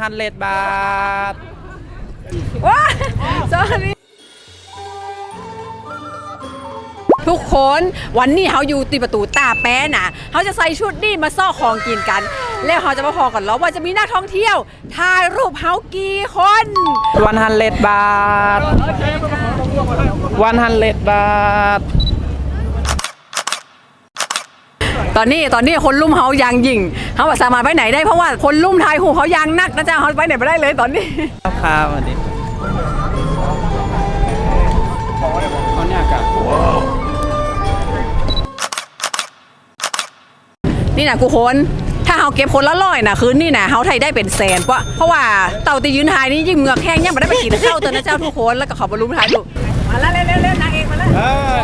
ฮันเลดบาทว้าสวัสดีทุกคนวันนี้เขาอยู่ตีประตูตาแป้น่ะเขาจะใส่ชุดนี่มาซ่อของกินกัน แล้วเขาจะมาพอกันแล้วว่าจะมีนักท่องเที่ยวถ่ายรูปเขากี่คนวันฮันเลดบาทวันฮันเลดบาท ตอนนี้ตอนนี้คนลุ่มเขายางยิงเขาว่าสามารถไปไหนได้เพราะว่าคนลุ่มถ่ายหูเขายางนักนะจ๊ะเขาไปไหนไม่ได้เลยตอนนี้ครับสวัสดีตอนนี้อากาศนี่นะกูคนถ้าเขาเก็บคนละร้อยนะคืนนี่นะเขาไทยได้เป็นแสนปะเพราะว่าเต่าตียืนทายนี่ยิ่งเหงือกแห้งยังไม่ได้ไปกินข้าวตัวนะเจ้าทุกคนแล้วก็ขอบรรลุทายดูมาแล้วเร็วๆเร็วนางเอกมาแล้ว เออ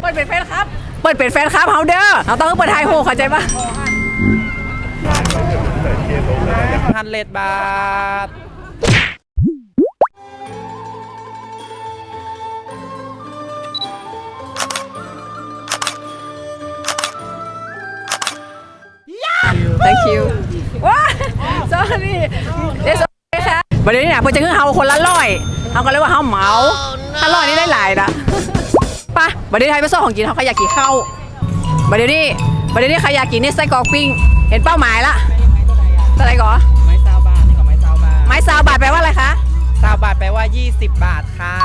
เปิดเป็นแฟนครับ เปิดเป็นแฟนครับเฮาเด้อเราต้องเปิดไทยโฮเข้าใจปะฮันเลดบาท thank you ว้า sorry เดี๋ยว sorry ค่ะประเดี๋ยวนี้นะเพื่อจะเงินเฮาคนละร้อยเฮาก็เลยว่าเฮาเหมาถ้าร้อยนี่ได้หลายนะไปะประเดี๋ยวไทยไปซ่อของกินเขาใครอยากกินข้าวประเดี๋ยวนี้ประเดี๋ยวนี้ใครอยากกินนี่ไส้กรอกปิ้ง เห็นเป้าหมายละเท่าไหร่ก่อนไม้ซาวบาทนี่ก็ไม้ซาวบาทไม้ซาวบาทแปลว่าอะไรคะซาวบาทแปลว่า 20 บาทค่ะ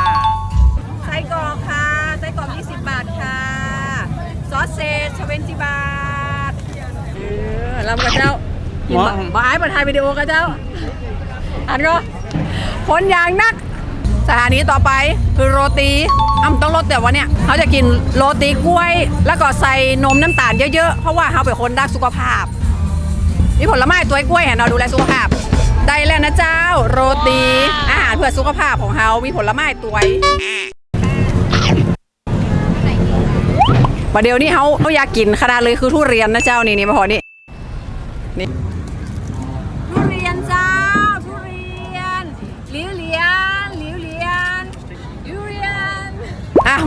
ไส้กรอกค่ะไส้กรอก20 บาทค่ะซอสเซจ20บาทเออเรากับเจ้ากินบะบายมาถ่ายวิดีโอกับเจ้าอันก็คนอย่างนัก สถานีต่อไปคือโรตีอ้ำต้องรสแต่ว่าเนี่ยเขาจะกินโรตีกล้วย แล้วก็ใส่นมน้ำตาลเยอะๆ เพราะว่าเขาเป็นคนรักสุขภาพมีผลไม้ตัวกล้วยเห็นเราดูแลสุขภาพ ได้แล้วนะเจ้า โรตีอาหารเพื่อสุขภาพของเขามีผลไม้ตัวประเดี๋ยวนี้เขาเขาอยากกินขนาดเลยคือทุเรียนนะเจ้านี่นี่มาพอนี่นี่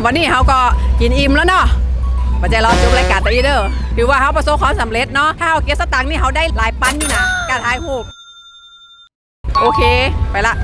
วันนี้เขาก็กินอิ่มแล้วเนาะปัจจัยรอจุบรายการตัวนี้เด้อถือว่าเขาประสบความสำเร็จเนาะถ้าเขาเก็บสตังค์นี่เขาได้หลายปันนี่นะการถ่ายรูปโอเค ไปละ